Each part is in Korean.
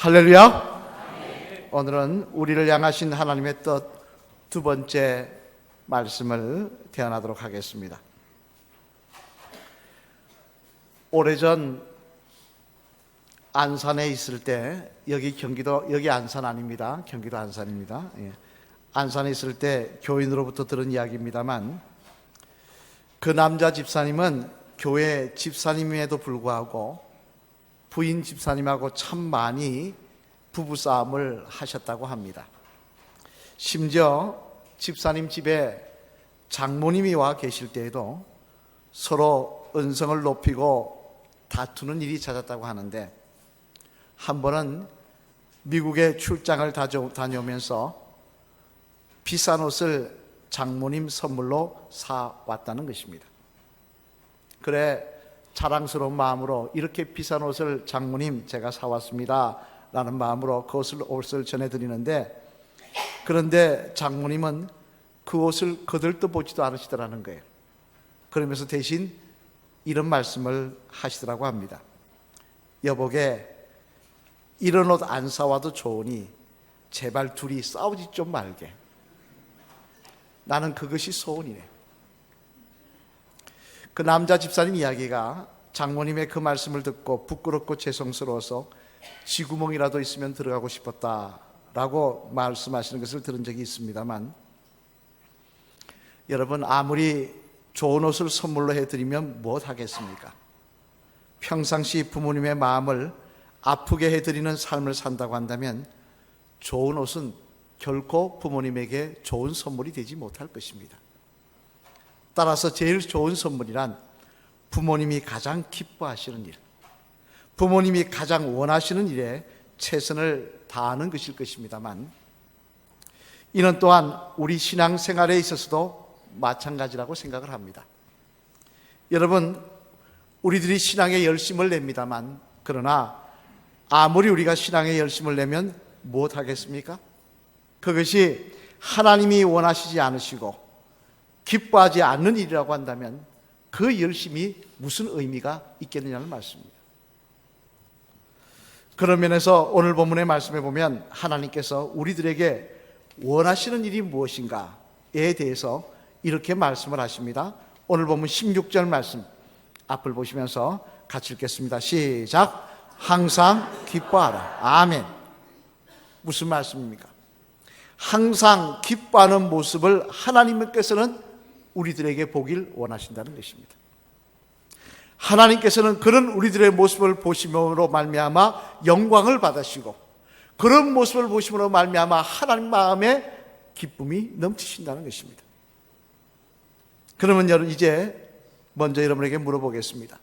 할렐루야. 오늘은 우리를 향하신 하나님의 뜻 두 번째 말씀을 대안하도록 하겠습니다. 오래전 안산에 있을 때 여기 경기도 여기 안산 아닙니다. 경기도 안산입니다. 예. 안산에 있을 때 교인으로부터 들은 이야기입니다만 그 남자 집사님은 교회 집사님임에도 불구하고 부인 집사님하고 참 많이 부부 싸움을 하셨다고 합니다. 심지어 집사님 집에 장모님이 와 계실 때에도 서로 은성을 높이고 다투는 일이 잦았다고 하는데 한 번은 미국에 출장을 다녀- 다녀오면서 비싼 옷을 장모님 선물로 사 왔다는 것입니다. 그래 자랑스러운 마음으로 이렇게 비싼 옷을 장모님 제가 사왔습니다. 라는 마음으로 그 옷을, 옷을 전해드리는데 그런데 장모님은 그 옷을 거들떠 보지도 않으시더라는 거예요. 그러면서 대신 이런 말씀을 하시더라고 합니다. 여보게 이런 옷 안 사와도 좋으니 제발 둘이 싸우지 좀 말게. 나는 그것이 소원이네. 그 남자 집사님 이야기가 장모님의 그 말씀을 듣고 부끄럽고 죄송스러워서 쥐구멍이라도 있으면 들어가고 싶었다라고 말씀하시는 것을 들은 적이 있습니다만 여러분 아무리 좋은 옷을 선물로 해드리면 무엇 하겠습니까? 평상시 부모님의 마음을 아프게 해드리는 삶을 산다고 한다면 좋은 옷은 결코 부모님에게 좋은 선물이 되지 못할 것입니다. 따라서 제일 좋은 선물이란 부모님이 가장 기뻐하시는 일, 부모님이 가장 원하시는 일에 최선을 다하는 것일 것입니다만, 이는 또한 우리 신앙 생활에 있어서도 마찬가지라고 생각을 합니다. 여러분, 우리들이 신앙에 열심을 냅니다만, 그러나 아무리 우리가 신앙에 열심을 내면 무엇 하겠습니까? 그것이 하나님이 원하시지 않으시고 기뻐하지 않는 일이라고 한다면 그 열심이 무슨 의미가 있겠느냐는 말씀입니다. 그런 면에서 오늘 본문의 말씀에 보면 하나님께서 우리들에게 원하시는 일이 무엇인가에 대해서 이렇게 말씀을 하십니다. 오늘 본문 16절 말씀 앞을 보시면서 같이 읽겠습니다. 시작. 항상 기뻐하라. 아멘. 무슨 말씀입니까? 항상 기뻐하는 모습을 하나님께서는 우리들에게 보길 원하신다는 것입니다. 하나님께서는 그런 우리들의 모습을 보심으로 말미암아 영광을 받으시고 그런 모습을 보심으로 말미암아 하나님 마음에 기쁨이 넘치신다는 것입니다. 그러면 여러분 이제 먼저 여러분에게 물어보겠습니다.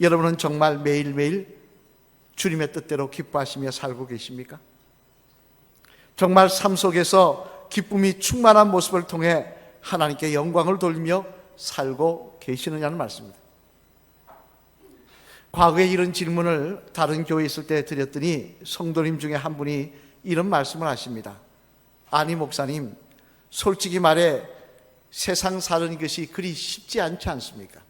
여러분은 정말 매일매일 주님의 뜻대로 기뻐하시며 살고 계십니까? 정말 삶 속에서 기쁨이 충만한 모습을 통해 하나님께 영광을 돌리며 살고 계시느냐는 말씀입니다. 과거에 이런 질문을 다른 교회에 있을 때 드렸더니 성도님 중에 한 분이 이런 말씀을 하십니다. 아니 목사님, 솔직히 말해 세상 사는 것이 그리 쉽지 않지 않습니까?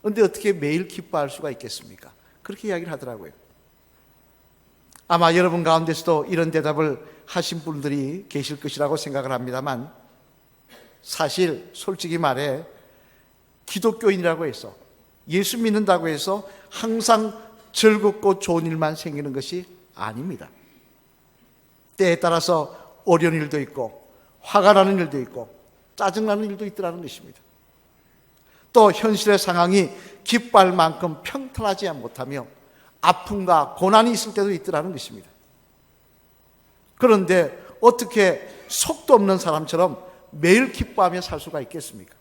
그런데 어떻게 매일 기뻐할 수가 있겠습니까? 그렇게 이야기를 하더라고요. 아마 여러분 가운데서도 이런 대답을 하신 분들이 계실 것이라고 생각을 합니다만 사실 솔직히 말해 기독교인이라고 해서 예수 믿는다고 해서 항상 즐겁고 좋은 일만 생기는 것이 아닙니다. 때에 따라서 어려운 일도 있고 화가 나는 일도 있고 짜증나는 일도 있더라는 것입니다. 또 현실의 상황이 기뻐할 만큼 평탄하지 못하며 아픔과 고난이 있을 때도 있더라는 것입니다. 그런데 어떻게 속도 없는 사람처럼 매일 기뻐하며 살 수가 있겠습니까?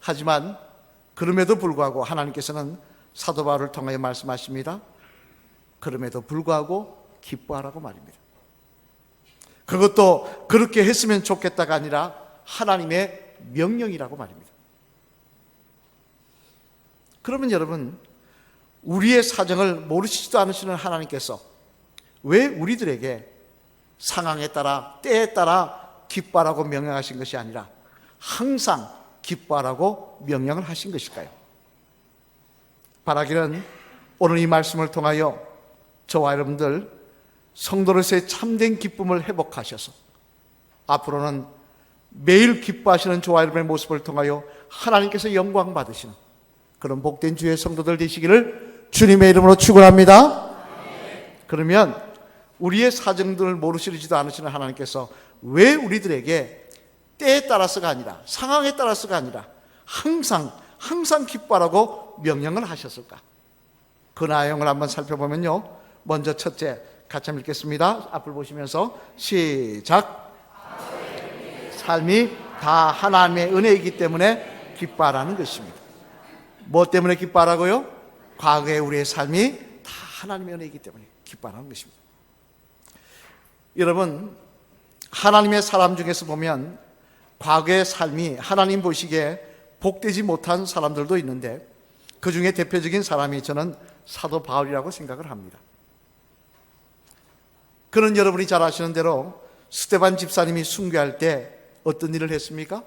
하지만 그럼에도 불구하고 하나님께서는 사도 바울을 통하여 말씀하십니다. 그럼에도 불구하고 기뻐하라고 말입니다. 그것도 그렇게 했으면 좋겠다가 아니라 하나님의 명령이라고 말입니다. 그러면 여러분, 우리의 사정을 모르시지도 않으시는 하나님께서 왜 우리들에게 상황에 따라, 때에 따라 기뻐하라고 명령하신 것이 아니라 항상 기뻐하라고 명령을 하신 것일까요? 바라기는 오늘 이 말씀을 통하여 저와 여러분들 성도로서의 참된 기쁨을 회복하셔서 앞으로는 매일 기뻐하시는 저와 여러분의 모습을 통하여 하나님께서 영광 받으시는 그런 복된 주의 성도들 되시기를 주님의 이름으로 축원합니다. 그러면 우리의 사정들을 모르시지도 않으시는 하나님께서 왜 우리들에게 때에 따라서가 아니라 상황에 따라서가 아니라 항상 항상 기뻐하라고 명령을 하셨을까? 그 내용을 한번 살펴보면요. 먼저 첫째 같이 읽겠습니다. 앞을 보시면서 시작. 삶이 다 하나님의 은혜이기 때문에 기뻐하라는 것입니다. 뭐 때문에 기뻐하라고요? 과거의 우리의 삶이 다 하나님의 은혜이기 때문에 기뻐하라는 것입니다. 여러분, 하나님의 사람 중에서 보면 과거의 삶이 하나님 보시기에 복되지 못한 사람들도 있는데 그 중에 대표적인 사람이 저는 사도 바울이라고 생각을 합니다. 그는 여러분이 잘 아시는 대로 스테반 집사님이 순교할 때 어떤 일을 했습니까?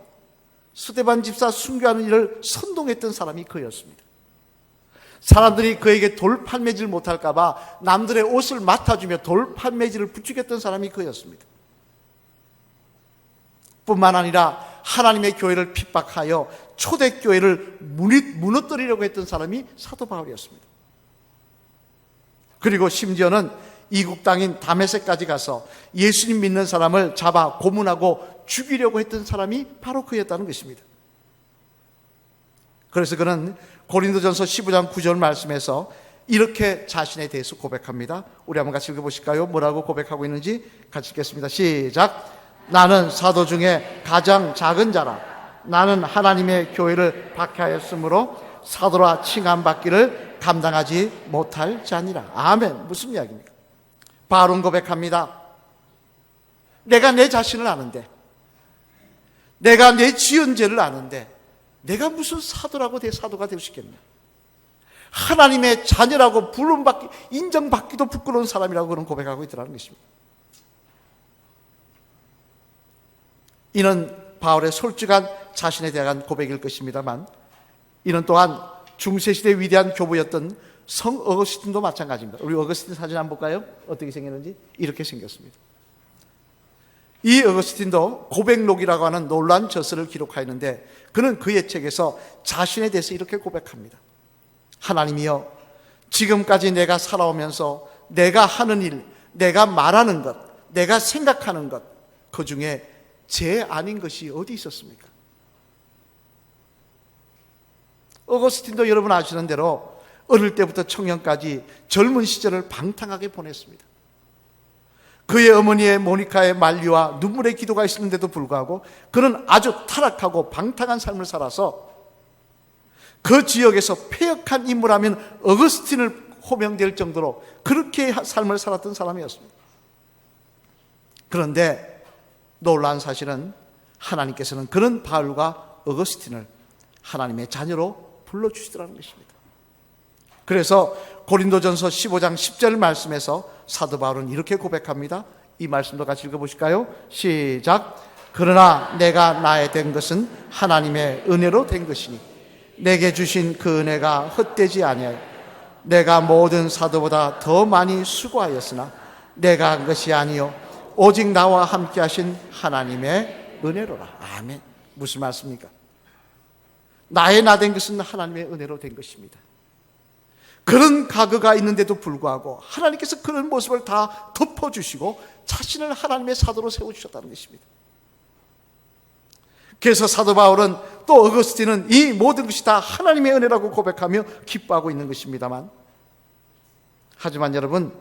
스테반 집사 순교하는 일을 선동했던 사람이 그였습니다. 사람들이 그에게 돌 판매질 못할까봐 남들의 옷을 맡아주며 돌 판매질을 부추겼던 사람이 그였습니다. 뿐만 아니라 하나님의 교회를 핍박하여 초대교회를 무너뜨리려고 했던 사람이 사도 바울이었습니다. 그리고 심지어는 이국 땅인 다메섹까지 가서 예수님 믿는 사람을 잡아 고문하고 죽이려고 했던 사람이 바로 그였다는 것입니다. 그래서 그는 고린도전서 15장 9절 말씀에서 이렇게 자신에 대해서 고백합니다. 우리 한번 같이 읽어보실까요? 뭐라고 고백하고 있는지 같이 읽겠습니다. 시작. 나는 사도 중에 가장 작은 자라. 나는 하나님의 교회를 박해하였으므로 사도라 칭함받기를 감당하지 못할 자니라. 아멘. 무슨 이야기입니까? 바론 고백합니다. 내가 내 자신을 아는데, 내가 내 지은 죄를 아는데, 내가 무슨 사도라고 대 사도가 될수 있겠냐? 하나님의 자녀라고 부름받기, 인정받기도 부끄러운 사람이라고 그런 고백하고 있더라는 것입니다. 이는 바울의 솔직한 자신에 대한 고백일 것입니다만, 이는 또한 중세시대 위대한 교부였던 성 어거스틴도 마찬가지입니다. 우리 어거스틴 사진 한번 볼까요? 어떻게 생겼는지 이렇게 생겼습니다. 이 어거스틴도 고백록이라고 하는 놀란 저서를 기록하였는데 그는 그의 책에서 자신에 대해서 이렇게 고백합니다. 하나님이여 지금까지 내가 살아오면서 내가 하는 일, 내가 말하는 것, 내가 생각하는 것, 그 중에 제 아닌 것이 어디 있었습니까? 어거스틴도 여러분 아시는 대로 어릴 때부터 청년까지 젊은 시절을 방탕하게 보냈습니다. 그의 어머니의 모니카의 만류와 눈물의 기도가 있었는데도 불구하고 그는 아주 타락하고 방탕한 삶을 살아서 그 지역에서 폐역한 인물하면 어거스틴을 호명될 정도로 그렇게 삶을 살았던 사람이었습니다. 그런데 놀라운 사실은 하나님께서는 그런 바울과 어거스틴을 하나님의 자녀로 불러주시더라는 것입니다. 그래서 고린도전서 15장 10절 말씀에서 사도 바울은 이렇게 고백합니다. 이 말씀도 같이 읽어보실까요? 시작. 그러나 내가 나에 된 것은 하나님의 은혜로 된 것이니 내게 주신 그 은혜가 헛되지 아니하여 내가 모든 사도보다 더 많이 수고하였으나 내가 한 것이 아니요 오직 나와 함께 하신 하나님의 은혜로라. 아멘. 무슨 말씀입니까? 나의 나 된 것은 하나님의 은혜로 된 것입니다. 그런 가그가 있는데도 불구하고 하나님께서 그런 모습을 다 덮어주시고 자신을 하나님의 사도로 세워주셨다는 것입니다. 그래서 사도 바울은 또 어거스틴은 이 모든 것이 다 하나님의 은혜라고 고백하며 기뻐하고 있는 것입니다만 하지만 여러분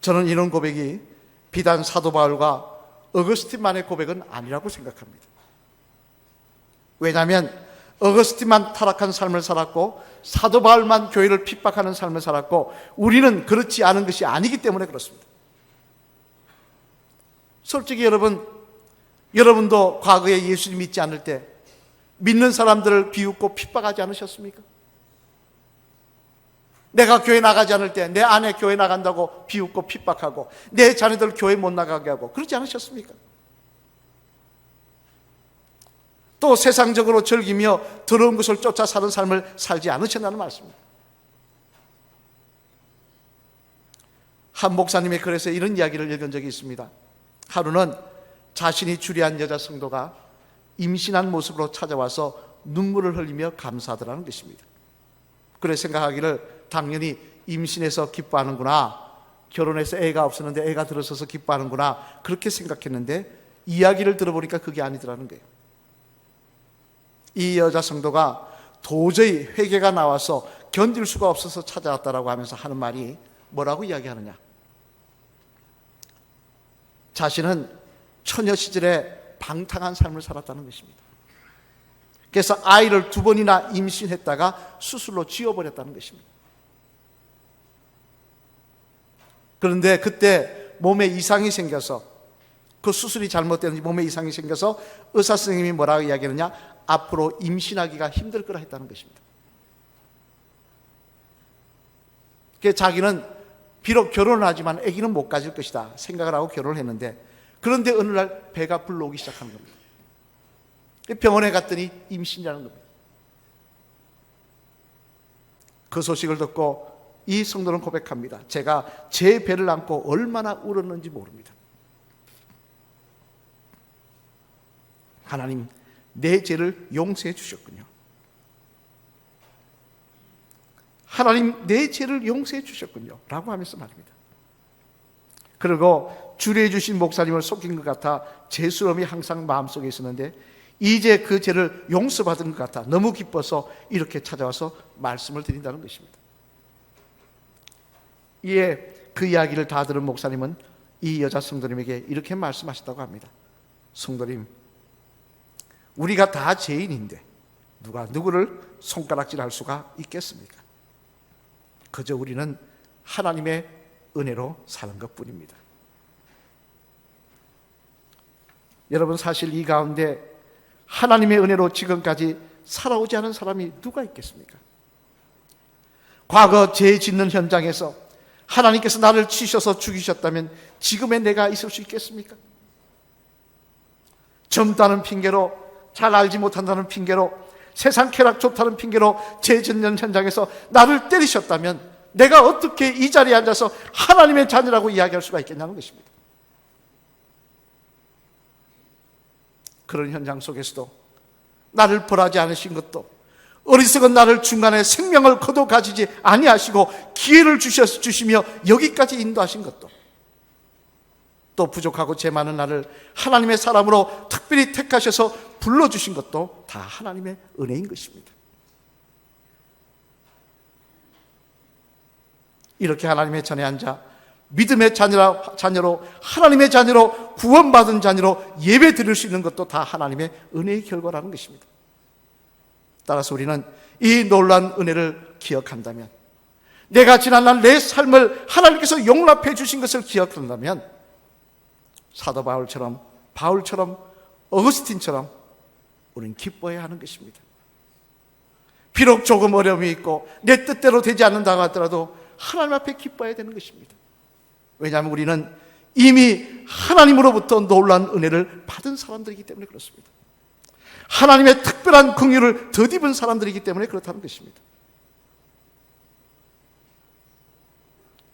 저는 이런 고백이 비단 사도 바울과 어거스틴만의 고백은 아니라고 생각합니다. 왜냐하면 어거스틴만 타락한 삶을 살았고 사도 바울만 교회를 핍박하는 삶을 살았고 우리는 그렇지 않은 것이 아니기 때문에 그렇습니다. 솔직히 여러분 여러분도 과거에 예수님 믿지 않을 때 믿는 사람들을 비웃고 핍박하지 않으셨습니까? 내가 교회 나가지 않을 때 내 아내 교회 나간다고 비웃고 핍박하고 내 자녀들 교회 못 나가게 하고 그러지 않으셨습니까? 또 세상적으로 즐기며 더러운 것을 쫓아 사는 삶을 살지 않으셨다는 말씀입니다. 한 목사님의 글에서 이런 이야기를 읽은 적이 있습니다. 하루는 자신이 주례한 여자 성도가 임신한 모습으로 찾아와서 눈물을 흘리며 감사하더라는 것입니다. 그래 생각하기를 당연히 임신해서 기뻐하는구나. 결혼해서 애가 없었는데 애가 들어서서 기뻐하는구나. 그렇게 생각했는데 이야기를 들어보니까 그게 아니더라는 거예요. 이 여자 성도가 도저히 회개가 나와서 견딜 수가 없어서 찾아왔다라고 하면서 하는 말이 뭐라고 이야기하느냐? 자신은 처녀 시절에 방탕한 삶을 살았다는 것입니다. 그래서 아이를 두 번이나 임신했다가 수술로 지워버렸다는 것입니다. 그런데 그때 몸에 이상이 생겨서 그 수술이 잘못되는지 몸에 이상이 생겨서 의사 선생님이 뭐라고 이야기하느냐? 앞으로 임신하기가 힘들 거라 했다는 것입니다. 그 자기는 비록 결혼을 하지만 아기는 못 가질 것이다 생각을 하고 결혼을 했는데 그런데 어느 날 배가 불러오기 시작한 겁니다. 병원에 갔더니 임신이라는 겁니다. 그 소식을 듣고 이 성도는 고백합니다. 제가 제 배를 안고 얼마나 울었는지 모릅니다. 하나님, 내 죄를 용서해 주셨군요. 하나님, 내 죄를 용서해 주셨군요. 라고 하면서 말입니다. 그리고 주례해 주신 목사님을 속인 것 같아 죄스러움이 항상 마음속에 있었는데 이제 그 죄를 용서받은 것 같아 너무 기뻐서 이렇게 찾아와서 말씀을 드린다는 것입니다. 이에 그 이야기를 다 들은 목사님은 이 여자 성도님에게 이렇게 말씀하셨다고 합니다. 성도님, 우리가 다 죄인인데 누가 누구를 손가락질할 수가 있겠습니까? 그저 우리는 하나님의 은혜로 사는 것 뿐입니다. 여러분 사실 이 가운데 하나님의 은혜로 지금까지 살아오지 않은 사람이 누가 있겠습니까? 과거 죄 짓는 현장에서 하나님께서 나를 치셔서 죽이셨다면 지금의 내가 있을 수 있겠습니까? 젊다는 핑계로 잘 알지 못한다는 핑계로 세상 쾌락 좋다는 핑계로 죄 짓는 현장에서 나를 때리셨다면 내가 어떻게 이 자리에 앉아서 하나님의 자녀라고 이야기할 수가 있겠냐는 것입니다. 그런 현장 속에서도 나를 벌하지 않으신 것도 어리석은 나를 중간에 생명을 거둬 가지지 아니하시고 기회를 주셔 주시며 여기까지 인도하신 것도 또 부족하고 죄 많은 나를 하나님의 사람으로 특별히 택하셔서 불러주신 것도 다 하나님의 은혜인 것입니다. 이렇게 하나님의 전에 앉아 믿음의 자녀라, 자녀로 하나님의 자녀로 구원받은 자녀로 예배 드릴 수 있는 것도 다 하나님의 은혜의 결과라는 것입니다. 따라서 우리는 이 놀란 은혜를 기억한다면 내가 지난 날 내 삶을 하나님께서 용납해 주신 것을 기억한다면 사도 바울처럼 바울처럼 어거스틴처럼 우리는 기뻐해야 하는 것입니다. 비록 조금 어려움이 있고 내 뜻대로 되지 않는다고 하더라도 하나님 앞에 기뻐해야 되는 것입니다. 왜냐하면 우리는 이미 하나님으로부터 놀란 은혜를 받은 사람들이기 때문에 그렇습니다. 하나님의 특별한 긍휼을 덧입은 사람들이기 때문에 그렇다는 것입니다.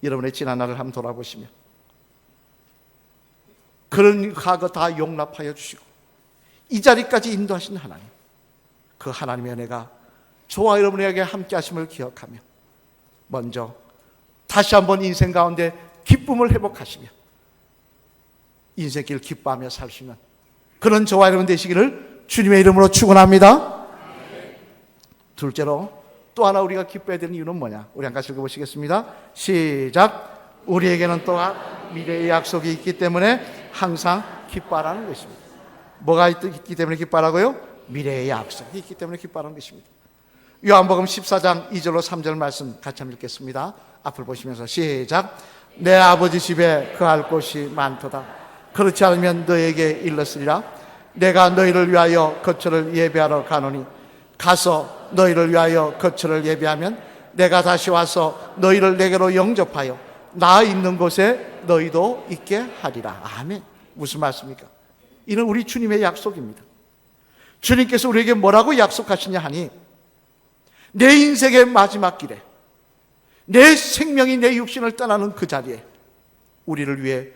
여러분의 지난 날을 한번 돌아보시면 그런 과거 다 용납하여 주시고 이 자리까지 인도하신 하나님 그 하나님의 은혜가 저와 여러분에게 함께 하심을 기억하며 먼저 다시 한번 인생 가운데 기쁨을 회복하시며 인생길 기뻐하며 살시는 그런 저와 여러분 되시기를 주님의 이름으로 축원합니다. 둘째로 또 하나 우리가 기뻐해야 되는 이유는 뭐냐? 우리 한 같이 읽어보시겠습니다. 시작. 우리에게는 또한 미래의 약속이 있기 때문에 항상 기뻐하라는 것입니다. 뭐가 있기 때문에 기뻐하라고요? 미래의 약속이 있기 때문에 기뻐하는 것입니다. 요한복음 14장 2절로 3절 말씀 같이 한번 읽겠습니다. 앞을 보시면서 시작. 내 아버지 집에 그할 곳이 많도다. 그렇지 않으면 너에게 일렀으리라. 내가 너희를 위하여 거처를 예배하러 가노니 가서 너희를 위하여 거처를 예배하면 내가 다시 와서 너희를 내게로 영접하여 나 있는 곳에 너희도 있게 하리라. 아멘. 무슨 말씀입니까? 이는 우리 주님의 약속입니다. 주님께서 우리에게 뭐라고 약속하시냐 하니 내 인생의 마지막 길에 내 생명이 내 육신을 떠나는 그 자리에 우리를 위해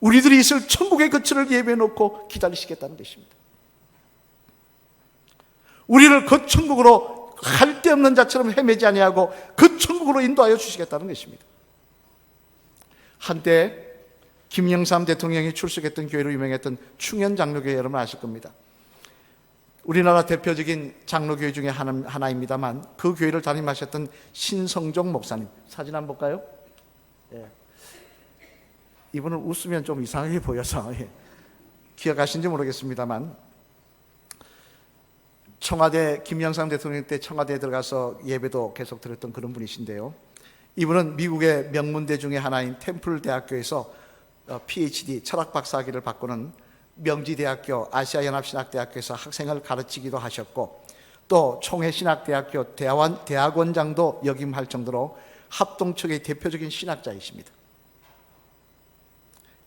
우리들이 있을 천국의 거처를 예배해 놓고 기다리시겠다는 것입니다. 우리를 그 천국으로 할데 없는 자처럼 헤매지 아니하고 그 천국으로 인도하여 주시겠다는 것입니다. 한때 김영삼 대통령이 출석했던 교회로 유명했던 충현 장로교회 여러분 아실 겁니다. 우리나라 대표적인 장로교회 중에 하나, 하나입니다만 그 교회를 담임하셨던 신성종 목사님 사진 한번 볼까요? 예. 이분은 웃으면 좀 이상하게 보여서 예. 기억하신지 모르겠습니다만 청와대 김영삼 대통령 때 청와대에 들어가서 예배도 계속 드렸던 그런 분이신데요. 이분은 미국의 명문대 중에 하나인 템플 대학교에서 어, PhD 철학 박사학위를 받고는 명지대학교 아시아연합신학대학교에서 학생을 가르치기도 하셨고 또 총회신학대학교 대학원, 대학원장도 역임할 정도로 합동측의 대표적인 신학자이십니다.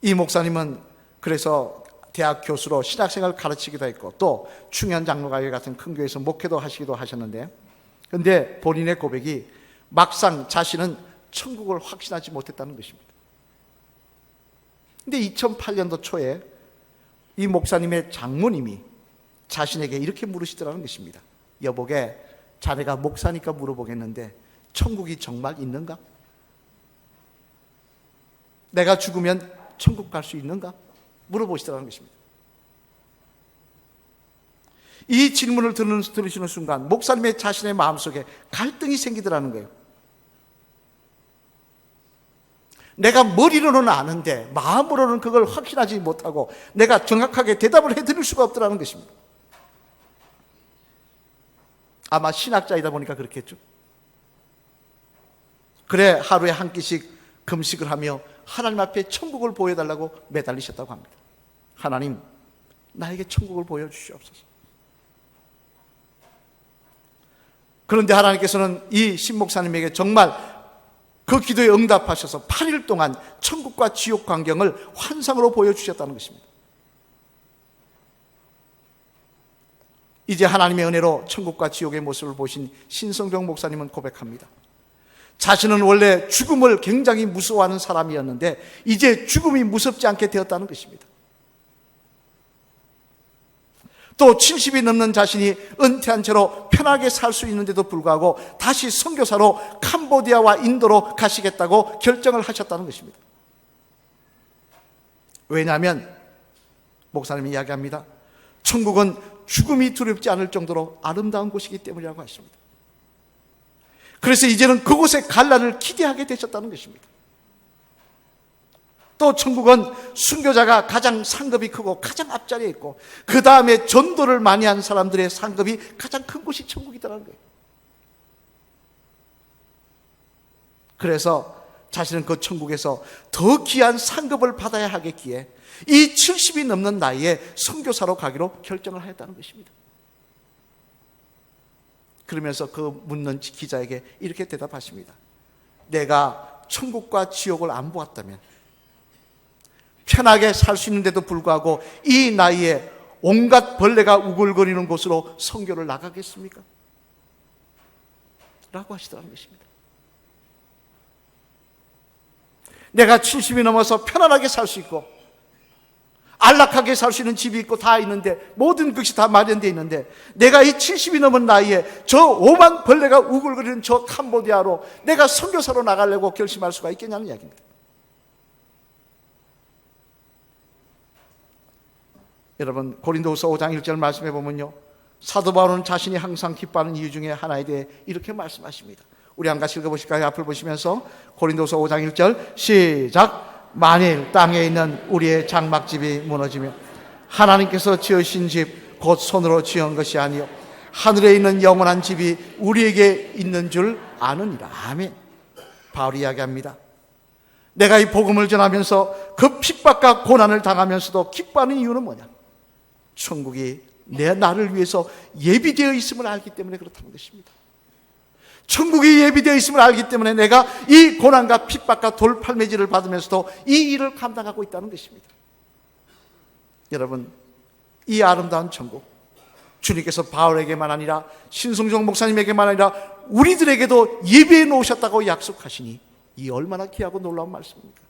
이 목사님은 그래서 대학 교수로 신학생을 가르치기도 했고 또 충현 장로가회 같은 큰 교회에서 목회도 하시기도 하셨는데 근데 본인의 고백이 막상 자신은 천국을 확신하지 못했다는 것입니다. 근데 2008년도 초에 이 목사님의 장모님이 자신에게 이렇게 물으시더라는 것입니다. 여보게 자네가 목사니까 물어보겠는데 천국이 정말 있는가? 내가 죽으면 천국 갈 수 있는가? 물어보시더라는 것입니다. 이 질문을 들으시는 순간 목사님의 자신의 마음속에 갈등이 생기더라는 거예요. 내가 머리로는 아는데 마음으로는 그걸 확신하지 못하고 내가 정확하게 대답을 해드릴 수가 없더라는 것입니다. 아마 신학자이다 보니까 그렇겠죠. 그래 하루에 한 끼씩 금식을 하며 하나님 앞에 천국을 보여달라고 매달리셨다고 합니다. 하나님, 나에게 천국을 보여주시옵소서. 그런데 하나님께서는 이 신목사님에게 정말 그 기도에 응답하셔서 8일 동안 천국과 지옥 광경을 환상으로 보여주셨다는 것입니다. 이제 하나님의 은혜로 천국과 지옥의 모습을 보신 신성정 목사님은 고백합니다. 자신은 원래 죽음을 굉장히 무서워하는 사람이었는데 이제 죽음이 무섭지 않게 되었다는 것입니다. 또 70이 넘는 자신이 은퇴한 채로 편하게 살 수 있는데도 불구하고 다시 선교사로 캄보디아와 인도로 가시겠다고 결정을 하셨다는 것입니다. 왜냐하면 목사님이 이야기합니다. 천국은 죽음이 두렵지 않을 정도로 아름다운 곳이기 때문이라고 하십니다. 그래서 이제는 그곳에 갈 날을 기대하게 되셨다는 것입니다. 또 천국은 순교자가 가장 상급이 크고 가장 앞자리에 있고 그 다음에 전도를 많이 한 사람들의 상급이 가장 큰 곳이 천국이더라는 거예요. 그래서 자신은 그 천국에서 더 귀한 상급을 받아야 하겠기에 이 70이 넘는 나이에 선교사로 가기로 결정을 하였다는 것입니다. 그러면서 그 묻는 기자에게 이렇게 대답하십니다. 내가 천국과 지옥을 안 보았다면 편하게 살 수 있는데도 불구하고 이 나이에 온갖 벌레가 우글거리는 곳으로 성교를 나가겠습니까? 라고 하시더라는 것입니다. 내가 70이 넘어서 편안하게 살 수 있고 안락하게 살 수 있는 집이 있고 다 있는데 모든 것이 다 마련되어 있는데 내가 이 70이 넘은 나이에 저 오만 벌레가 우글거리는 저 캄보디아로 내가 선교사로 나가려고 결심할 수가 있겠냐는 이야기입니다. 여러분 고린도후서 5장 1절 말씀해 보면요. 사도 바울은 자신이 항상 기뻐하는 이유 중에 하나에 대해 이렇게 말씀하십니다. 우리 한 같이 읽어보실까요? 앞을 보시면서 고린도서 5장 1절 시작 만일 땅에 있는 우리의 장막집이 무너지면 하나님께서 지으신 집 곧 손으로 지은 것이 아니요 하늘에 있는 영원한 집이 우리에게 있는 줄 아느니라 아멘 바울이 이야기합니다 내가 이 복음을 전하면서 그 핍박과 고난을 당하면서도 기뻐하는 이유는 뭐냐 천국이 내 나를 위해서 예비되어 있음을 알기 때문에 그렇다는 것입니다 천국이 예비되어 있음을 알기 때문에 내가 이 고난과 핍박과 돌팔매질을 받으면서도 이 일을 감당하고 있다는 것입니다. 여러분, 이 아름다운 천국, 주님께서 바울에게만 아니라 신성종 목사님에게만 아니라 우리들에게도 예비해 놓으셨다고 약속하시니 이 얼마나 귀하고 놀라운 말씀입니까?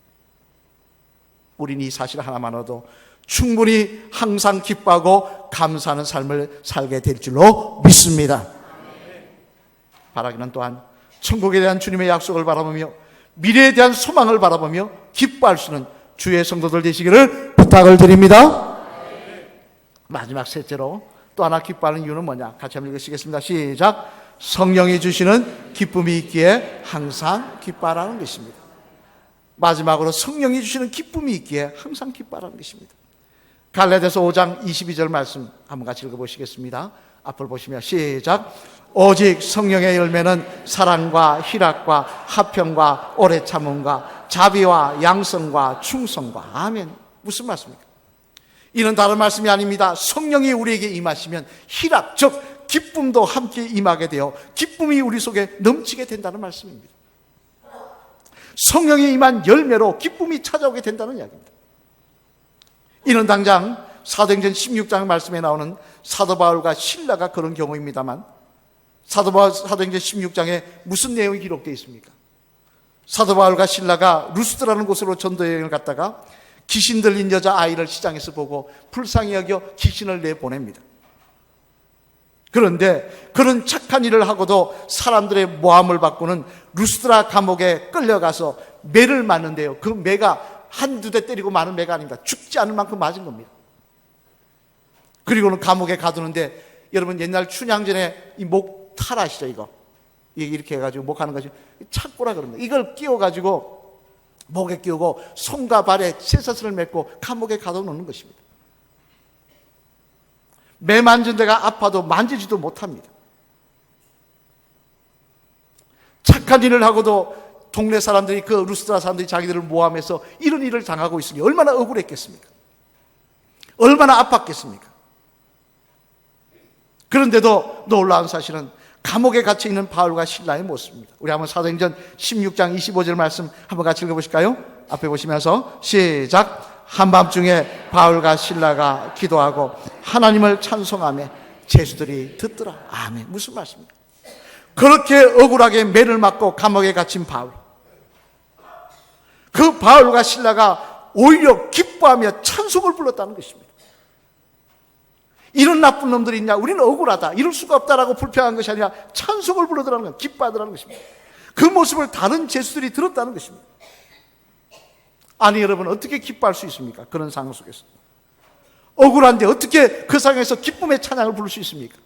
우린 이 사실 하나만으로도 충분히 항상 기뻐하고 감사하는 삶을 살게 될 줄로 믿습니다. 바라기는 또한 천국에 대한 주님의 약속을 바라보며 미래에 대한 소망을 바라보며 기뻐할 수 있는 주의 성도들 되시기를 부탁을 드립니다. 마지막 셋째로 또 하나 기뻐하는 이유는 뭐냐? 같이 한번 읽으시겠습니다. 시작. 성령이 주시는 기쁨이 있기에 항상 기뻐하라는 것입니다. 마지막으로 성령이 주시는 기쁨이 있기에 항상 기뻐하라는 것입니다. 갈라디아서 5장 22절 말씀 한번 같이 읽어보시겠습니다. 앞을 보시면 시작. 오직 성령의 열매는 사랑과 희락과 화평과 오래 참음과 자비와 양성과 충성과 아멘. 무슨 말씀입니까? 이는 다른 말씀이 아닙니다. 성령이 우리에게 임하시면 희락, 즉 기쁨도 함께 임하게 되어 기쁨이 우리 속에 넘치게 된다는 말씀입니다. 성령이 임한 열매로 기쁨이 찾아오게 된다는 이야기입니다. 이는 당장 사도행전 16장 말씀에 나오는 사도 바울과 신라가 그런 경우입니다만 사도 바울 사도행전 16장에 무슨 내용이 기록되어 있습니까? 사도 바울과 신라가 루스드라는 곳으로 전도 여행을 갔다가 귀신 들린 여자 아이를 시장에서 보고 불쌍히 여겨 귀신을 내보냅니다. 그런데 그런 착한 일을 하고도 사람들의 모함을 받고는 루스드라 감옥에 끌려가서 매를 맞는데요. 그 매가 한두 대 때리고 마는 매가 아닙니다. 죽지 않을 만큼 맞은 겁니다. 그리고는 감옥에 가두는데 여러분 옛날 춘향전에 이 목 탈 아시죠 이거 이렇게 해가지고 목 하는 것이 착고라 그럽니다. 이걸 끼워가지고 목에 끼우고 손과 발에 쇠사슬을 맺고 감옥에 가둬놓는 것입니다. 매 만진 데가 아파도 만지지도 못합니다. 착한 일을 하고도 동네 사람들이 그 루스트라 사람들이 자기들을 모함해서 이런 일을 당하고 있으니 얼마나 억울했겠습니까? 얼마나 아팠겠습니까? 그런데도 놀라운 사실은 감옥에 갇혀 있는 바울과 신라의 모습입니다. 우리 한번 사도행전 16장 25절 말씀 한번 같이 읽어보실까요? 앞에 보시면서 시작. 한밤중에 바울과 신라가 기도하고 하나님을 찬송하며 제수들이 듣더라. 아멘. 무슨 말씀입니까? 그렇게 억울하게 매를 맞고 감옥에 갇힌 바울. 그 바울과 신라가 오히려 기뻐하며 찬송을 불렀다는 것입니다. 이런 나쁜 놈들이 있냐? 우리는 억울하다. 이럴 수가 없다라고 불평한 것이 아니라 찬송을 부르더라는 것, 기뻐하더라는 것입니다. 그 모습을 다른 제수들이 들었다는 것입니다. 아니 여러분 어떻게 기뻐할 수 있습니까? 그런 상황 속에서 억울한데 어떻게 그 상황에서 기쁨의 찬양을 부를 수 있습니까?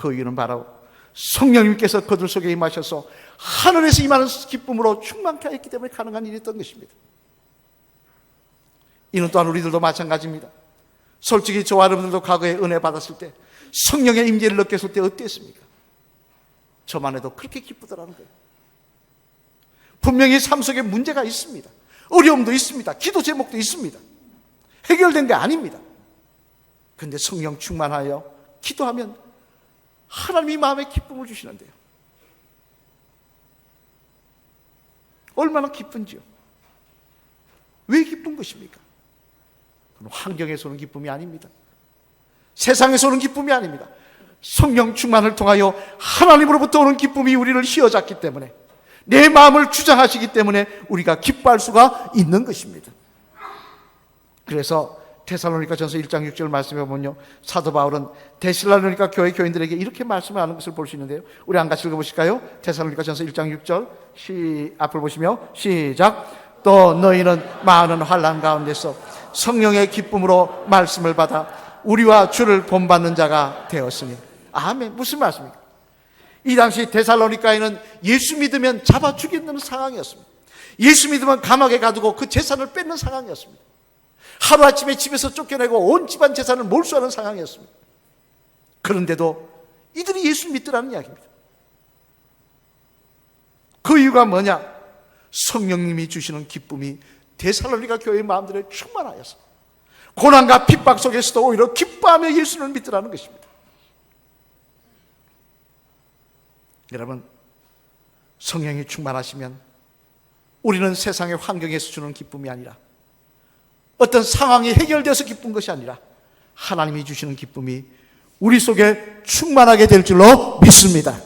그 이유는 바로 성령님께서 그들 속에 임하셔서 하늘에서 임하는 기쁨으로 충만케 했기 때문에 가능한 일이었던 것입니다. 이는 또한 우리들도 마찬가지입니다. 솔직히 저와 여러분들도 과거에 은혜 받았을 때 성령의 임재를 느꼈을 때 어땠습니까? 저만 해도 그렇게 기쁘더라는 거예요. 분명히 삶 속에 문제가 있습니다. 어려움도 있습니다. 기도 제목도 있습니다. 해결된 게 아닙니다. 근데 성령 충만하여 기도하면 하나님이 마음에 기쁨을 주시는데요. 얼마나 기쁜지요. 왜 기쁜 것입니까? 환경에서 오는 기쁨이 아닙니다. 세상에서 오는 기쁨이 아닙니다. 성령 충만을 통하여 하나님으로부터 오는 기쁨이 우리를 휘어잡기 때문에 내 마음을 주장하시기 때문에 우리가 기뻐할 수가 있는 것입니다. 그래서 테살로니가 전서 1장 6절 말씀해 보면요. 사도 바울은 데살로니가 교회 교인들에게 이렇게 말씀을 하는 것을 볼 수 있는데요. 우리 한 같이 읽어보실까요? 테살로니가 전서 1장 6절 시, 앞을 보시며 시작 또 너희는 많은 환란 가운데서 성령의 기쁨으로 말씀을 받아 우리와 주를 본받는 자가 되었으니 아멘 무슨 말씀입니까? 이 당시 데살로니카에는 예수 믿으면 잡아 죽이는 상황이었습니다. 예수 믿으면 감옥에 가두고 그 재산을 뺏는 상황이었습니다. 하루아침에 집에서 쫓겨내고 온 집안 재산을 몰수하는 상황이었습니다. 그런데도 이들이 예수 믿더라는 이야기입니다. 그 이유가 뭐냐? 성령님이 주시는 기쁨이 데살로니가 교회의 마음들에 충만하여서 고난과 핍박 속에서도 오히려 기뻐하며 예수를 믿더라는 것입니다. 여러분, 성령이 충만하시면 우리는 세상의 환경에서 주는 기쁨이 아니라 어떤 상황이 해결돼서 기쁜 것이 아니라 하나님이 주시는 기쁨이 우리 속에 충만하게 될 줄로 믿습니다.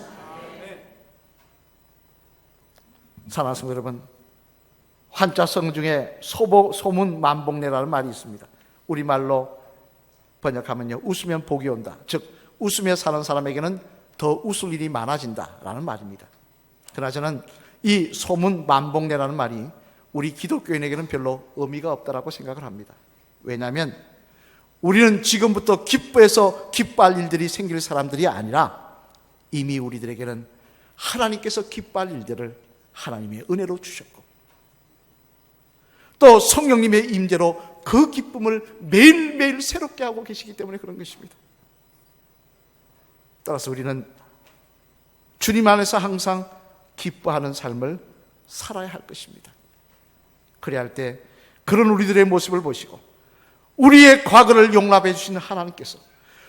사랑하는 여러분, 환자성 중에 소보, 소문 만복내라는 말이 있습니다. 우리말로 번역하면요. 웃으면 복이 온다. 즉 웃으며 사는 사람에게는 더 웃을 일이 많아진다라는 말입니다. 그러나 저는 이 소문 만복내라는 말이 우리 기독교인에게는 별로 의미가 없다라고 생각을 합니다. 왜냐하면 우리는 지금부터 기뻐해서 기뻐할 일들이 생길 사람들이 아니라 이미 우리들에게는 하나님께서 기뻐할 일들을 하나님의 은혜로 주셨고 또 성령님의 임재로 그 기쁨을 매일매일 새롭게 하고 계시기 때문에 그런 것입니다. 따라서 우리는 주님 안에서 항상 기뻐하는 삶을 살아야 할 것입니다. 그래야 할때 그런 우리들의 모습을 보시고 우리의 과거를 용납해 주시는 하나님께서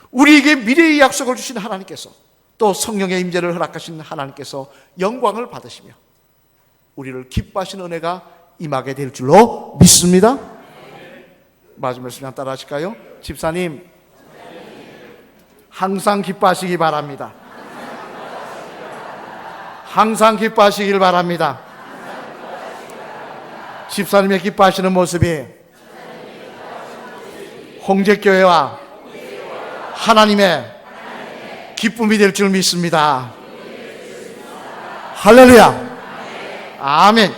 우리에게 미래의 약속을 주신 하나님께서 또 성령의 임재를 허락하신 하나님께서 영광을 받으시며 우리를 기뻐하시는 은혜가 임하게 될 줄로 믿습니다. 마지막 말씀 따라 하실까요? 집사님 항상 기뻐하시기 바랍니다. 항상 기뻐하시길 바랍니다. 집사님의 기뻐하시는 모습이 홍제교회와 하나님의 기쁨이 될 줄 믿습니다. 할렐루야. 아멘.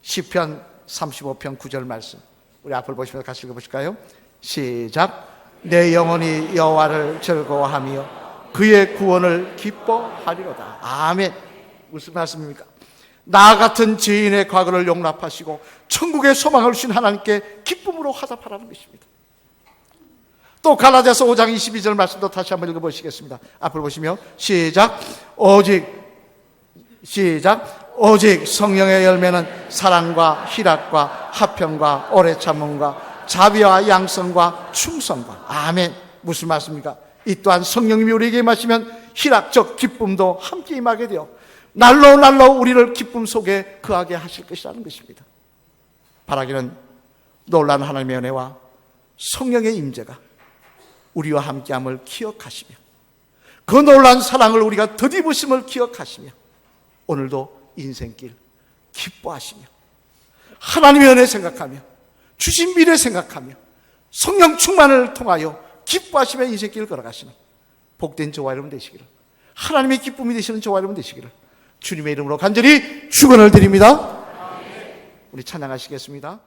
시편 35편 9절 말씀. 우리 앞을 보시면서 같이 읽어 보실까요? 시작. 내 영혼이 여호와를 즐거워하며 그의 구원을 기뻐하리로다. 아멘. 무슨 말씀입니까? 나 같은 죄인의 과거를 용납하시고 천국의 소망을 주신 하나님께 기쁨으로 화답하라는 것입니다. 또 갈라디아서 5장 22절 말씀도 다시 한번 읽어보시겠습니다. 앞을 보시며 시작 오직 시작 오직 성령의 열매는 사랑과 희락과 화평과 오래 참음과 자비와 양성과 충성과 아멘 무슨 말씀입니까? 이 또한 성령님이 우리에게 마시면 희락 적 기쁨도 함께 임하게 되어 날로 날로 우리를 기쁨 속에 거하게 하실 것이라는 것입니다. 바라기는 놀라운 하나님의 은혜와 성령의 임재가 우리와 함께함을 기억하시며 그 놀라운 사랑을 우리가 덧입으심을 기억하시며 오늘도 인생길 기뻐하시며 하나님의 은혜 생각하며 주신 미래 생각하며 성령 충만을 통하여 기뻐하시며 인생길을 걸어가시는 복된 저와 여러분 되시기를 하나님의 기쁨이 되시는 저와 여러분 되시기를 주님의 이름으로 간절히 축원을 드립니다. 우리 찬양하시겠습니다.